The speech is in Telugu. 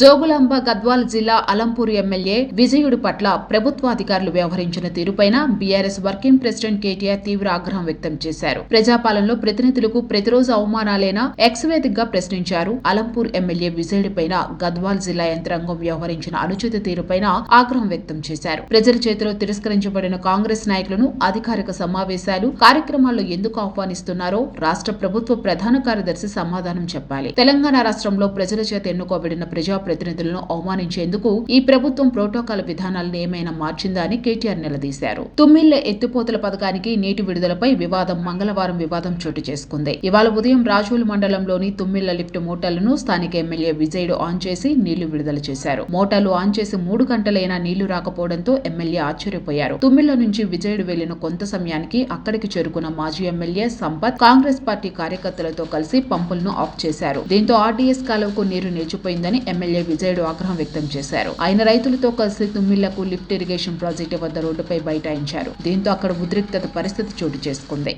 జోగులాంబ గద్వాల్ జిల్లా అలంపూర్ ఎమ్మెల్యే విజయుడు పట్ల ప్రభుత్వాధికారులు వ్యవహరించిన తీరుపైన బీఆర్ఎస్ వర్కింగ్ ప్రెసిడెంట్ కేటీఆర్ తీవ్ర ఆగ్రహం వ్యక్తం చేశారు. ప్రజాపాలనలో ప్రతినిధులకు ప్రతిరోజు అవమానాలేనా ఎక్స్వేదిక్గా ప్రశ్నించారు. అలంపూర్ ఎమ్మెల్యే విజయుడిపైన గద్వాల్ జిల్లా యంత్రాంగం వ్యవహరించిన అనుచిత తీరుపైన ఆగ్రహం వ్యక్తం చేశారు. ప్రజల చేతిలో తిరస్కరించబడిన కాంగ్రెస్ నాయకులను అధికారిక సమావేశాలు కార్యక్రమాల్లో ఎందుకు ఆహ్వానిస్తున్నారో రాష్ట్ర ప్రభుత్వ ప్రధాన కార్యదర్శి సమాధానం చెప్పాలి. తెలంగాణ రాష్ట్రంలో ప్రజల చేత ఎన్నుకోబడిన ప్రజాప్రతినిధులను అవమానించేందుకు ఈ ప్రభుత్వం ప్రోటోకాల్ విధానాలను ఏమైనా మార్చిందా అని కేటీఆర్ నిలదీశారు. తుమ్మిళ్ళ ఎత్తిపోతల పథకానికి నీటి విడుదలపై వివాదం మంగళవారం వివాదం చోటు చేసుకుంది. ఇవాళ ఉదయం రాజోలు మండలంలోని తుమ్మిళ్ళ లిఫ్ట్ మోటార్లను స్థానిక ఎమ్మెల్యే విజయుడు ఆన్ చేసి నీళ్ళు విడుదల చేశారు. మోటార్లు ఆన్ చేసి మూడు గంటలైనా నీళ్ళు రాకపోవడంతో ఎమ్మెల్యే ఆశ్చర్యపోయారు. తుమ్మిళ్ళ నుంచి విజయుడు వెళ్ళిన కొంత సమయానికి అక్కడికి చేరుకున్న మాజీ ఎమ్మెల్యే సంపత్ కాంగ్రెస్ పార్టీ కార్యకర్తలతో కలిసి పంపులను ఆఫ్ చేశారు. దీంతో ఆర్డీఎస్ కాలువకు నీరు నిలిచిపోయిందని ఎమ్మెల్యే విజయుడు ఆగ్రహం వ్యక్తం చేశారు. ఆయన రైతులతో కలిసి తుమ్మిళ్ళకు లిఫ్ట్ ఇరిగేషన్ ప్రాజెక్టు వద్ద రోడ్డుపై బైఠాయించారు. దీంతో అక్కడ ఉద్రిక్తత పరిస్థితి చోటు చేసుకుంది.